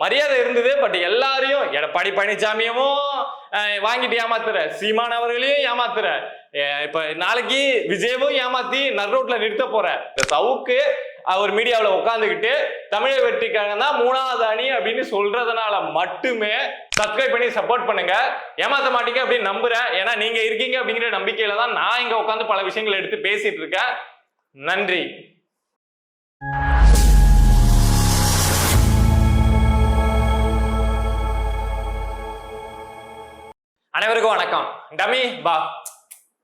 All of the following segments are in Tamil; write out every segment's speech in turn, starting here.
மரியாதை இருந்தது பட் எல்லாரையும் எடப்பாடி பழனிசாமியவும் வாங்கிட்டு ஏமாத்துற சீமான் அவர்களையும் ஏமாத்துற இப்ப நாளைக்கு விஜயவும் ஏமாத்தி நர்ரோட்ல நிறுத்த போற. இந்த சவுக்கு அவர் மீடியாவில் உட்காந்துக்கிட்டு தமிழக வெற்றிக்காக தான் மூணாவது அணி அப்படின்னு சொல்றதுனால மட்டுமே சப்ஸ்கிரைப் பண்ணி சப்போர்ட் பண்ணுங்க. ஏமாத்த மாட்டீங்க அப்படின்னு நம்புறேன். ஏன்னா நீங்க இருக்கீங்க அப்படிங்கிற நம்பிக்கையில தான் நான் இங்க உட்காந்து பல விஷயங்களை எடுத்து பேசிட்டு இருக்கேன். நன்றி. அனைவருக்கும் வணக்கம். டமி வா.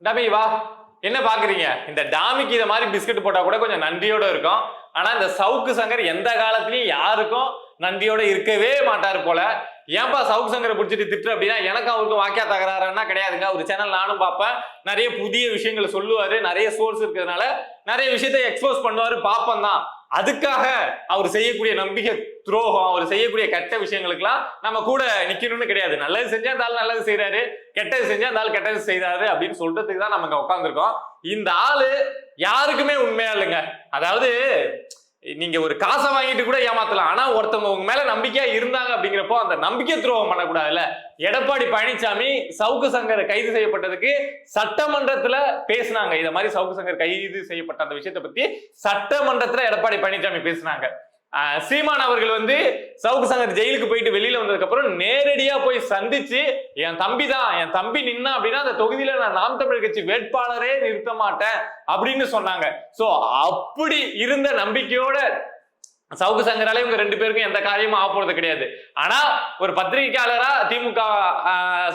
டமி வா. என்ன பாக்குறீங்க? இந்த டாமிக்கு இதை மாதிரி பிஸ்கட் போட்டா கூட கொஞ்சம் நன்றியோட இருக்கும். ஆனா இந்த சவுக்கு சங்கர் எந்த காலத்திலயும் யாருக்கும் நன்றியோட இருக்கவே மாட்டார் போல. ஏன்பா சவுக்கு சங்கரை பிடிச்சிட்டு திட்டு அப்படின்னா எனக்கு அவருக்கும் வாக்கியா தகராறுன்னா கிடையாதுங்க. ஒரு சேனல் நானும் பார்ப்பேன். நிறைய புதிய விஷயங்களை சொல்லுவாரு. நிறைய சோர்ஸ் இருக்கிறதுனால நிறைய விஷயத்தை எக்ஸ்போஸ் பண்ணுவாரு. பார்ப்பேன் தான். அதுக்காக அவர் செய்யக்கூடிய நம்பிக்கை துரோகம் அவர் செய்யக்கூடிய கெட்ட விஷயங்களுக்கெல்லாம் நம்ம கூட நிக்கணும்னு கிடையாது. நல்லது செஞ்சா அந்த ஆள் நல்லது செய்யறாரு கெட்டது செஞ்சா அந்த ஆள் கெட்டது செய்யறாரு அப்படின்னு சொல்றதுக்கு தான் நம்ம இங்க உட்காந்துருக்கோம் இந்த ஆளு யாருக்குமே உண்மையா இல்லைங்க. அதாவது நீங்க ஒரு காசை வாங்கிட்டு கூட ஏமாத்தலாம். ஆனா ஒருத்தவங்க உங்க மேல நம்பிக்கையா இருந்தாங்க அப்படிங்கிறப்போ அந்த நம்பிக்கை துரோகம் பண்ணக்கூடாதுல்ல. எடப்பாடி பழனிசாமி சவுக்கு சங்கர் கைது செய்யப்பட்டதுக்கு சட்டமன்றத்துல பேசினாங்க. இதை மாதிரி சவுக்கு சங்கர் கைது செய்யப்பட்ட அந்த விஷயத்தை பத்தி சட்டமன்றத்துல எடப்பாடி பழனிசாமி பேசினாங்க. சீமான் அவர்கள் வந்து சவுக்கு சங்கர் ஜெயிலுக்கு போயிட்டு வெளியில வந்ததுக்கு அப்புறம் நேரடியா போய் சந்திச்சு என் தம்பி தான் என் தம்பி நின்னா அப்படின்னா அந்த தொகுதியில நான் நாம் தமிழர் கட்சி வேட்பாளரே நிறுத்த மாட்டேன் அப்படின்னு சொன்னாங்க. சோ அப்படி இருந்த நம்பிக்கையோட சவுக்கு சங்கராலே இவங்க ரெண்டு பேருக்கும் எந்த காரியமும் ஆக போறது கிடையாது. ஆனா ஒரு பத்திரிகையாளரா திமுக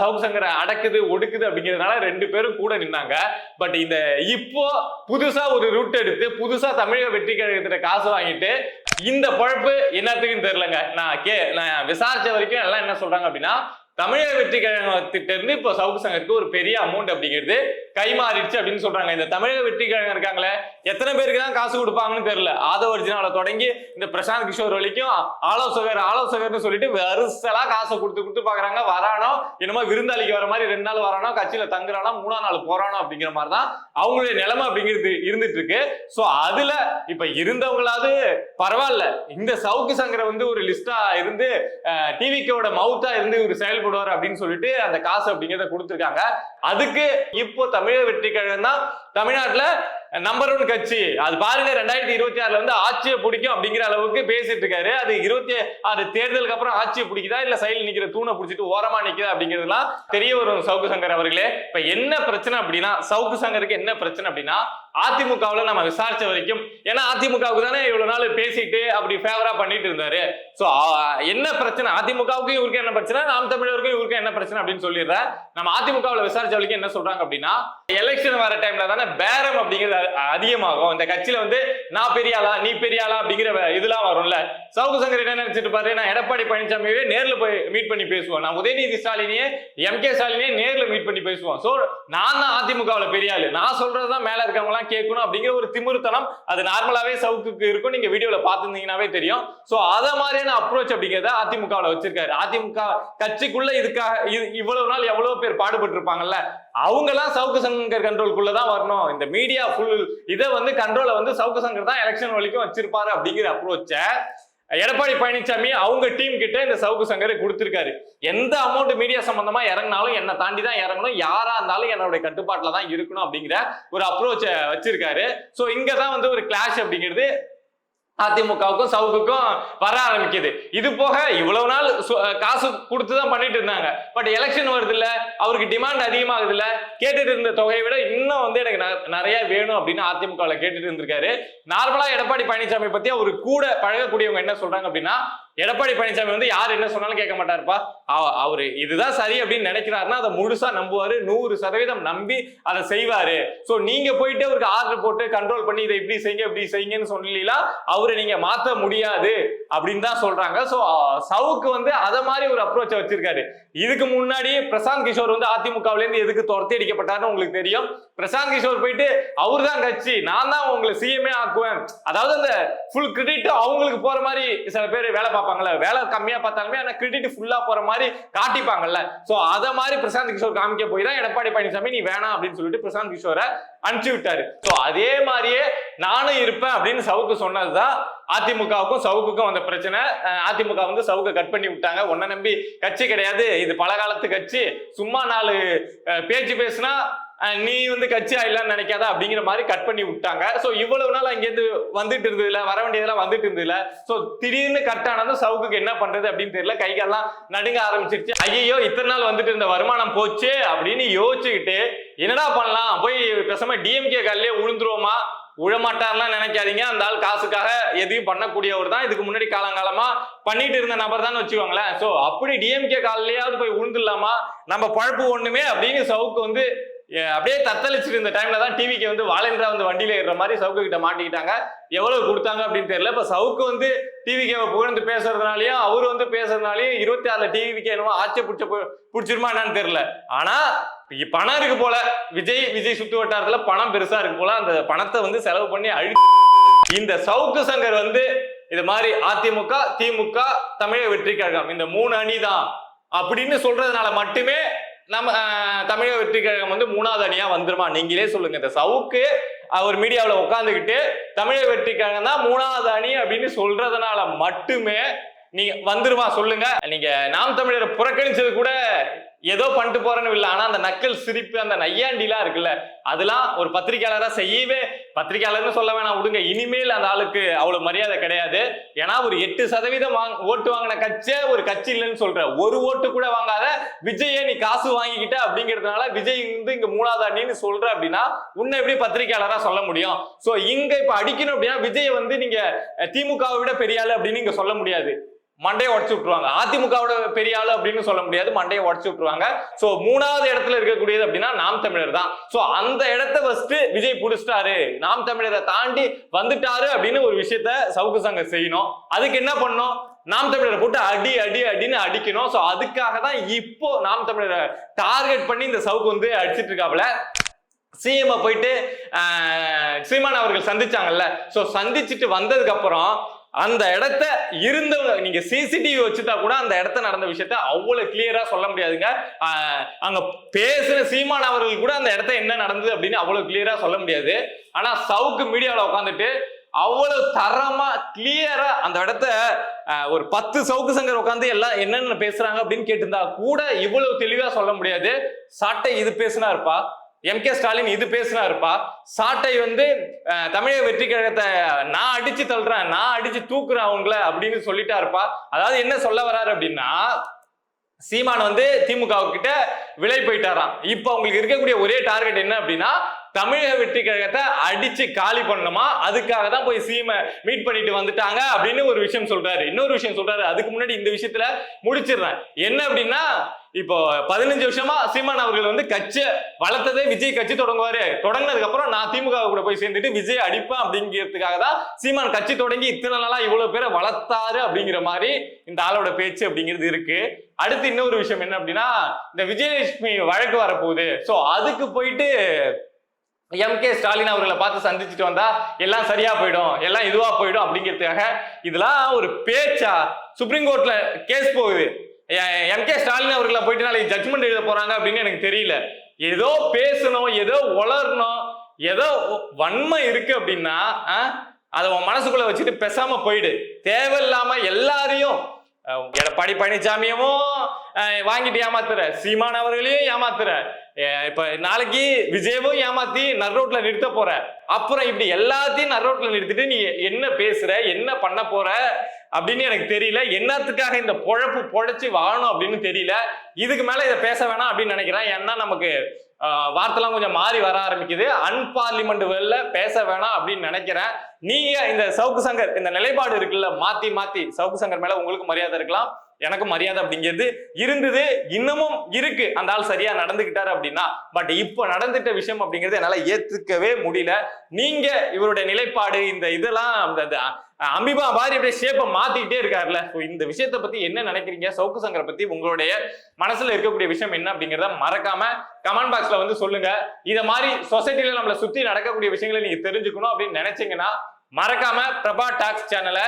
சவுக்கு சங்கரை அடக்குது ஒடுக்குது அப்படிங்கிறதுனால ரெண்டு பேரும் கூட நின்னாங்க. பட் இந்த இப்போ புதுசா ஒரு ரூட் எடுத்து புதுசா தமிழக வெற்றி கழகத்துல காசு வாங்கிட்டு இந்த பழப்பு என்னத்துக்குன்னு தெரியலங்க. நான் கே நான் விசாரிச்ச வரைக்கும் எல்லாம் என்ன சொல்றாங்க அப்படின்னா தமிழக வெற்றி கழகத்திட்டிருந்து இப்போ சவுக்கு சங்கருக்கு ஒரு பெரிய அமௌண்ட் அப்படிங்கிறது கைமாறிடுச்சு அப்படின்னு சொல்றாங்க. இந்த தமிழக வெற்றி கழகம் இருக்காங்களே எத்தனை பேருக்கு தான் காசு கொடுப்பாங்கன்னு தெரியல. ஆதவ ஒரிஜினால தொடங்கி இந்த பிரசாந்த் கிஷோர் வரைக்கும் ஆலோசகர் ஆலோசகர்னு சொல்லிட்டு வருசலா காசை கொடுத்து கொடுத்து பாக்குறாங்க. வரானோ என்னமோ விருந்தாளிக்கு வர மாதிரி ரெண்டு நாள் வரானோ கட்சியில தங்குறானோ மூணாம் நாள் போறானோ அப்படிங்கிற மாதிரி தான் அவங்களுடைய நிலைமை அப்படிங்கிறது இருந்துட்டு இருக்கு ஸோ அதுல இப்ப இருந்தவங்களாவது பரவாயில்ல. இந்த சவுக்கு சங்கரை வந்து ஒரு லிஸ்டா இருந்து டிவிக்கோட மவுத்தா இருந்து இவர் செயல்படுவார் அப்படின்னு சொல்லிட்டு அந்த காசு அப்படிங்கிறத கொடுத்துருக்காங்க. அதுக்கு இப்போ தமிழக வெற்றி கழகம் தான் தமிழ்நாட்டில் நம்பர் ஒன் கட்சி. அது பாருங்க ரெண்டாயிரத்தி இருபத்தி ஆறுல வந்து ஆட்சியை பிடிக்கும் அப்படிங்கிற அளவுக்கு பேசிட்டு இருக்காரு. அது இருபத்தி ஆறு தேர்தலுக்கு அப்புறம் ஆட்சியை பிடிக்குதா? இல்ல சைடில் நிக்கிற தூணை பிடிச்சிட்டு ஓரமா நிக்குதா அப்படிங்கிறதுலாம் தெரிய வரும் சவுக்கு சங்கர் அவர்களே. இப்ப என்ன பிரச்சனை அப்படின்னா சவுக்கு சங்கருக்கு என்ன பிரச்சனை அப்படின்னா அதிமுகவுல நம்ம விசாரிச்ச வரைக்கும் ஏன்னா அதிமுகவுக்கு தானே இவ்வளவு நாள் பேசிட்டு அப்படி ஃபேவரா பண்ணிட்டு இருந்தாரு. சோ என்ன பிரச்சனை? அதிமுகவுக்கும் இவருக்கு என்ன பிரச்சனை? நாம் தமிழருக்கும் இவருக்கும் என்ன பிரச்சனை அப்படின்னு சொல்லிடுறேன். நம்ம அதிமுகவுல விசாரிச்ச வரைக்கும் என்ன சொல்றாங்க அப்படின்னா எலெக்ஷன் வர டைம்ல தானே பேரம் அப்படிங்கிறது அதிகமாகும். இந்த கட்சியில வந்து நான் பெரியாளா நீ பெரியாளா அப்படிங்கிற வ- இதெல்லாம் வரும்ல. சவுக்கு சங்கர் என்ன நினைச்சிட்டு பாரு நான் எடப்பாடி பழனிசாமியே நேர்ல போய் மீட் பண்ணி பேசுவோம். நான் உதயநிதி ஸ்டாலினியே எம் கே ஸ்டாலினே நேர்ல மீட் பண்ணி பேசுவோம். சோ நான் தான் அதிமுகவில் பெரிய நான் சொல்றதுதான் மேல இருக்கவங்க எல்லாம் கேட்கணும் அப்படிங்கிற ஒரு திமிருத்தனம் அது நார்மலாவே சவுக்கு இருக்கும். நீங்க வீடியோல பாத்துருந்தீங்கன்னாவே தெரியும். சோ அத மாதிரியான அப்ரோச் அப்படிங்கிறத அதிமுகவில் வச்சிருக்காரு. அதிமுக கட்சிக்குள்ள இதுக்காக இது- இவ்வளவு நாள் எவ்வளவு பேர் பாடுபட்டு இருப்பாங்கல்ல அவங்கெல்லாம் சவுக்கு சங்கர் கண்ட்ரோலுக்குள்ள தான் வரணும். இந்த மீடியா ஃபுல் இதை வந்து கண்ட்ரோலை வந்து சவுக்கு சங்கர் தான் எலெக்ஷன் வரைக்கும் வச்சிருப்பாரு அப்படிங்கிற அப்ரோச்சை எடப்பாடி பழனிசாமி அவங்க டீம் கிட்ட இந்த சவுக்கு சங்கரை கொடுத்துருக்காரு. எந்த அமௌண்ட் மீடியா சம்பந்தமா இறங்கினாலும் என்னை தாண்டி தான் இறங்கணும். யாரா இருந்தாலும் என்னோட கட்டுப்பாட்டில் தான் இருக்கணும் அப்படிங்கிற ஒரு அப்ரோச்சை வச்சிருக்காரு. ஸோ இங்கே தான் வந்து ஒரு கிளாஷ் அப்படிங்கிறது அதிமுகவுக்கும் சவுக்குக்கும் வர ஆரம்பிக்குது. இது போக இவ்வளவு நாள் சு- காசு கொடுத்து தான் பண்ணிட்டு இருந்தாங்க. பட் எலெக்ஷன் வருது இல்ல அவருக்கு டிமாண்ட் அதிகமாகுது இல்ல கேட்டுட்டு இருந்த தொகையை விட இன்னும் வந்து எனக்கு ந- நிறைய வேணும் அப்படின்னு அதிமுகவில் கேட்டுட்டு இருந்திருக்காரு. நார்மலா எடப்பாடி பழனிசாமி பத்தி அவரு கூட பழகக்கூடியவங்க என்ன சொல்றாங்க அப்படின்னா எடப்பாடி பழனிசாமி வந்து யார் என்ன சொன்னாலும் கேட்க மாட்டாருப்பா. அவர் அவரு இதுதான் சரி அப்படின்னு நினைக்கிறாருன்னா அதை முழுசா நம்புவாரு நூறு சதவீதம் நம்பி அதை செய்வாரு. ஸோ நீங்க போயிட்டு அவருக்கு ஆர்டர் போட்டு கண்ட்ரோல் பண்ணி இதை இப்படி செய்யுங்க இப்படி செய்யுங்கன்னு சொல்லலாம் அவரை நீங்க மாத்த முடியாது அப்படின்னு தான் சொல்றாங்க. ஸோ சவுக்கு வந்து அதை மாதிரி ஒரு அப்ரோச்சை வச்சிருக்காரு. இதுக்கு முன்னாடி பிரசாந்த் கிஷோர் வந்து அதிமுகவுல இருந்து எதுக்கு துரத்தி அடிக்கப்பட்டாருன்னு உங்களுக்கு தெரியும். பிரசாந்த் கிஷோர் போயிட்டு அவர் தான் கட்சி நான் தான் உங்களை சிஎம்ஏ ஆக்குவேன். அதாவது அந்த ஃபுல் கிரெடிட் அவங்களுக்கு போற மாதிரி சில பேர் வேலை பார்ப்பாங்கல்ல வேலை கம்மியா பார்த்தாலுமே ஆனா கிரெடிட் ஃபுல்லா போற மாதிரி காட்டிப்பாங்கல்ல. சோ அத மாதிரி பிரசாந்த் கிஷோர் காமிக்க போய் தான் எடப்பாடி பழனிசாமி நீ வேணாம் அப்படின்னு சொல்லிட்டு பிரசாந்த் கிஷோரை அனுப்பிச்சு விட்டாரு. சோ அதே மாதிரியே நானும் இருப்பேன் அப்படின்னு சவுக்கு சொன்னதுதான் அதிமுகவுக்கும் சவுக்குக்கும் வந்த பிரச்சனை. அதிமுக வந்து சவுக்க கட் பண்ணி விட்டாங்க. உன்னை நம்பி கட்சி கிடையாது. இது பல காலத்து கட்சி. சும்மா நாலு பேச்சு பேசுனா நீ வந்து கட்சி ஆயிடலாம்னு நினைக்காத அப்படிங்கிற மாதிரி கட் பண்ணி விட்டாங்க. ஸோ இவ்வளவு நாள் அங்கேருந்து வந்துட்டு இருந்ததுல வர வேண்டியதெல்லாம் வந்துட்டு இருந்ததுல. ஸோ திடீர்னு கட் ஆனதும் சவுக்குக்கு என்ன பண்றது அப்படின்னு தெரியல. கை கால்லாம் நடுங்க ஆரம்பிச்சிருச்சு. ஐயோ இத்தனை நாள் வந்துட்டு இருந்த வருமானம் போச்சு அப்படின்னு யோசிச்சுக்கிட்டு என்னடா பண்ணலாம்? போய் பேசாம டிஎம்கே காலிலே உழுந்துருவோமா? உழமாட்டார்லாம் நினைக்காதீங்க. அந்த ஆள் காசுக்காக எதையும் பண்ணக்கூடியவர் தான். இதுக்கு முன்னாடி காலங்காலமா பண்ணிட்டு இருந்த நபர் தான் வச்சுக்கோங்களேன். ஸோ அப்படி டிஎம்கே காலிலேயாவது போய் உழுந்துடலாமா? நம்ம பழப்பு ஒண்ணுமே அப்படின்னு சவுக்கு வந்து அப்படியே தத்தளிச்சிட்டு இருந்த டைம்ல தான் டிவிக்கு வந்து வாலேந்திரா வந்து வண்டியில ஏறுற மாதிரி சவுக்கு கிட்ட மாட்டிக்கிட்டாங்க. எவ்வளவு கொடுத்தாங்க அப்படின்னு தெரியல. இப்ப சவுக்கு வந்து டிவிக்கு புகழ்ந்து பேசுறதுனாலயும் அவர் வந்து பேசுறதுனாலயும் இருபத்தி ஆறுல டிவிக்கு என்னமோ ஆட்சி பிடிச்ச பிடிச்சிருமா என்னன்னு தெரியல. ஆனா பணம் இருக்கு போல. விஜய் விஜய் சுத்து வட்டாரத்துல பணம் பெருசா இருக்கு போல. அந்த பணத்தை வந்து செலவு பண்ணி அழி இந்த சவுக்கு சங்கர் வந்து இது மாதிரி அதிமுக திமுக தமிழக வெற்றி கழகம். இந்த மூணு அணி தான் அப்படின்னு சொல்றதுனால மட்டுமே நம்ம தமிழக வெற்றி கழகம் வந்து மூணாவது அணியா வந்துருமா? நீங்களே சொல்லுங்க. இந்த சவுக்கு அவர் மீடியாவில் உட்காந்துக்கிட்டு தமிழக வெற்றி கழகம் தான் மூணாவது அணி அப்படின்னு சொல்றதுனால மட்டுமே நீங்க வந்துருமா? சொல்லுங்க. நீங்க நாம் தமிழரை புறக்கணிச்சது கூட ஏதோ பண்ணிட்டு போறேன்னு இல்லை. ஆனா அந்த நக்கல் சிரிப்பு அந்த நையாண்டிலாம் இருக்குல்ல அதெல்லாம் ஒரு பத்திரிக்கையாளரா செய்யவே பத்திரிக்கையாளர்னு சொல்ல வேணாம் விடுங்க. இனிமேல் அந்த ஆளுக்கு அவ்வளவு மரியாதை கிடையாது. ஏன்னா ஒரு எட்டு சதவீதம் வாங் ஓட்டு வாங்கின கட்சியே ஒரு கட்சி இல்லைன்னு சொல்ற. ஒரு ஓட்டு கூட வாங்காத விஜயே நீ காசு வாங்கிக்கிட்ட அப்படிங்கிறதுனால விஜய் வந்து இங்க மூணாவது அணின்னு சொல்ற அப்படின்னா உன்னை எப்படி பத்திரிக்கையாளரா சொல்ல முடியும்? சோ இங்க இப்ப அடிக்கணும் அப்படின்னா விஜய் வந்து நீங்க திமுகவை விட பெரிய ஆளு அப்படின்னு இங்க சொல்ல முடியாது. மண்டையை உடச்சு விட்டுருவாங்க. அதிமுகவோட பெரிய ஆளு அப்படின்னு சொல்ல முடியாது. மண்டையை உடச்சு விட்டுருவாங்க. சோ மூணாவது இடத்துல இருக்கக்கூடியது அப்படின்னா நாம் தமிழர் தான். சோ அந்த இடத்த ஃபர்ஸ்ட் விஜய் புடிச்சிட்டாரு. நாம் தமிழரை தாண்டி வந்துட்டாரு அப்படின்னு ஒரு விஷயத்த சவுக்கு சங்கம் செய்யணும். அதுக்கு என்ன பண்ணும் நாம் தமிழரை போட்டு அடி அடி அடின்னு அடிக்கணும். சோ அதுக்காக தான் இப்போ நாம் தமிழரை டார்கெட் பண்ணி இந்த சவுக்கு வந்து அடிச்சிட்டு இருக்காப்புல. சிஎம் போயிட்டு சீமான் அவர்கள் சந்திச்சாங்கல்ல. சோ சந்திச்சுட்டு வந்ததுக்கு அப்புறம் அந்த இடத்த இருந்தவங்க நீங்க சிசிடிவி வச்சுட்டா கூட அந்த இடத்த நடந்த விஷயத்த அவ்வளவு கிளியரா சொல்ல முடியாதுங்க. அங்க பேசுற சீமான் அவர்கள் கூட அந்த இடத்த என்ன நடந்தது அப்படின்னு அவ்வளவு கிளியரா சொல்ல முடியாது. ஆனா சவுக்கு மீடியாவில் உட்காந்துட்டு அவ்வளவு தரமா கிளியரா அந்த இடத்த ஒரு பத்து சவுக்கு சங்கர் உட்காந்து எல்லாம் என்னென்ன பேசுறாங்க அப்படின்னு கேட்டிருந்தா கூட இவ்வளவு தெளிவா சொல்ல முடியாது. சாட்டை இது பேசுனா இருப்பா எம் கே ஸ்டாலின் இது பேசினா இருப்பா சாட்டை வந்து தமிழக வெற்றி கழகத்தை நான் அடிச்சு தள்ளுறேன் நான் அடிச்சு தூக்குறேன் அவங்கள அப்படின்னு சொல்லிட்டா இருப்பா அதாவது என்ன சொல்ல வர்றாரு அப்படின்னா சீமான் வந்து திமுக கிட்ட விலை போயிட்டாராம். இப்போ அவங்களுக்கு இருக்கக்கூடிய ஒரே டார்கெட் என்ன அப்படின்னா தமிழக வெற்றி கழகத்தை அடிச்சு காலி பண்ணணுமா? அதுக்காக தான் போய் சீமை மீட் பண்ணிட்டு வந்துட்டாங்க அப்படின்னு ஒரு விஷயம் சொல்றாரு. இன்னொரு விஷயம் சொல்றாரு. அதுக்கு முன்னாடி இந்த விஷயத்துல முடிச்சிடுறேன். என்ன அப்படின்னா இப்போ பதினஞ்சு வருஷமா சீமான் அவர்கள் வந்து கட்சி வளர்த்ததே விஜய் கட்சி தொடங்குவாரு. தொடங்கினதுக்கு அப்புறம் நான் திமுக கூட போய் சேர்ந்துட்டு விஜய் அடிப்பேன் அப்படிங்கிறதுக்காக தான் சீமான் கட்சி தொடங்கி இத்தனை நாளா இவ்வளவு பேரை வளர்த்தாரு அப்படிங்கிற மாதிரி இந்த ஆளோட பேச்சு அப்படிங்கிறது இருக்கு. அடுத்து இன்னொரு விஷயம் என்ன அப்படின்னா இந்த விஜய் விஜயலட்சுமி வழக்கு வரப்போகுது. ஸோ அதுக்கு போயிட்டு எம் கே ஸ்டாலின் அவர்களை பார்த்து சந்திச்சுட்டு வந்தா எல்லாம் சரியா போயிடும் எல்லாம் இதுவா போயிடும் அப்படிங்கிறதுக்காக இதெல்லாம் ஒரு பேச்சா சுப்ரீம் கோர்ட்ல கேஸ் போகுது. எம் கே ஸ்டாலின் அவர்களை போயிட்டு நாளைக்கு ஜட்மெண்ட் எழுத போறாங்க அப்படின்னு எனக்கு தெரியல. ஏதோ பேசணும் ஏதோ உளரணும் ஏதோ வன்மை இருக்கு அப்படின்னா ஆ, அதை உன் மனசுக்குள்ள வச்சுட்டு பேசாம போயிடு. தேவையில்லாம எல்லாரையும் எடப்பாடி பழனிசாமியவும் வாங்கிட்டு ஏமாத்துற. சீமான் அவர்களையும் ஏமாத்துற. இப்ப நாளைக்கு விஜயவும் ஏமாத்தி நர்ரோட்ல நிறுத்த போற. அப்புறம் இப்படி எல்லாத்தையும் நர்ரோட்ல நிறுத்திட்டு நீ என்ன பேசுற என்ன பண்ண போற அப்படின்னு எனக்கு தெரியல. என்னத்துக்காக இந்த பொழப்பு பொழைச்சு வாழணும் அப்படின்னு தெரியல. இதுக்கு மேல இதை பேச வேணாம் அப்படின்னு நினைக்கிறேன். ஏன்னா நமக்கு வார்த்தைலாம் கொஞ்சம் மாறி வர ஆரம்பிக்குது. அன்பார்லிமெண்ட் வெளில பேச வேணாம் அப்படின்னு நினைக்கிறேன். நீங்க இந்த சவுக்கு சங்கர் இந்த நிலைப்பாடு இருக்குல்ல மாத்தி மாத்தி சவுக்கு சங்கர் மேல உங்களுக்கு மரியாதை இருக்கலாம். எனக்கும் மரியாதை அப்படிங்கிறது இருந்தது இன்னமும் இருக்கு. அந்த ஆள் சரியா நடந்துகிட்டாரு அப்படின்னா பட் இப்போ நடந்துட்ட விஷயம் அப்படிங்கிறது என்னால ஏத்துக்கவே முடியல. நீங்க இவருடைய நிலைப்பாடு இந்த இதெல்லாம் அந்த அம்பிபா அமிபா மாதிரி அப்படியே ஷேப்பை மாத்திக்கிட்டே இருக்காருல்ல. ஸோ இந்த விஷயத்தை பத்தி என்ன நினைக்கிறீங்க? சவுக்கு சங்கரை பத்தி உங்களுடைய மனசுல இருக்கக்கூடிய விஷயம் என்ன அப்படிங்கிறத மறக்காம கமெண்ட் பாக்ஸ்ல வந்து சொல்லுங்க. இத மாதிரி சொசைட்டில நம்மளை சுத்தி நடக்கக்கூடிய விஷயங்களை நீங்க தெரிஞ்சுக்கணும் அப்படின்னு நினைச்சீங்கன்னா மறக்காம பிரபா டாக்ஸ் சேனலை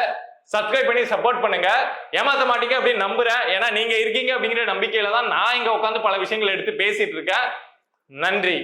சப்ஸ்கிரைப் பண்ணி சப்போர்ட் பண்ணுங்க. ஏமாத்த மாட்டீங்க அப்படின்னு நம்புறேன். ஏன்னா நீங்க இருக்கீங்க அப்படிங்கிற நம்பிக்கையில தான் நான் இங்க உட்காந்து பல விஷயங்களை எடுத்து பேசிட்டு இருக்கேன். நன்றி.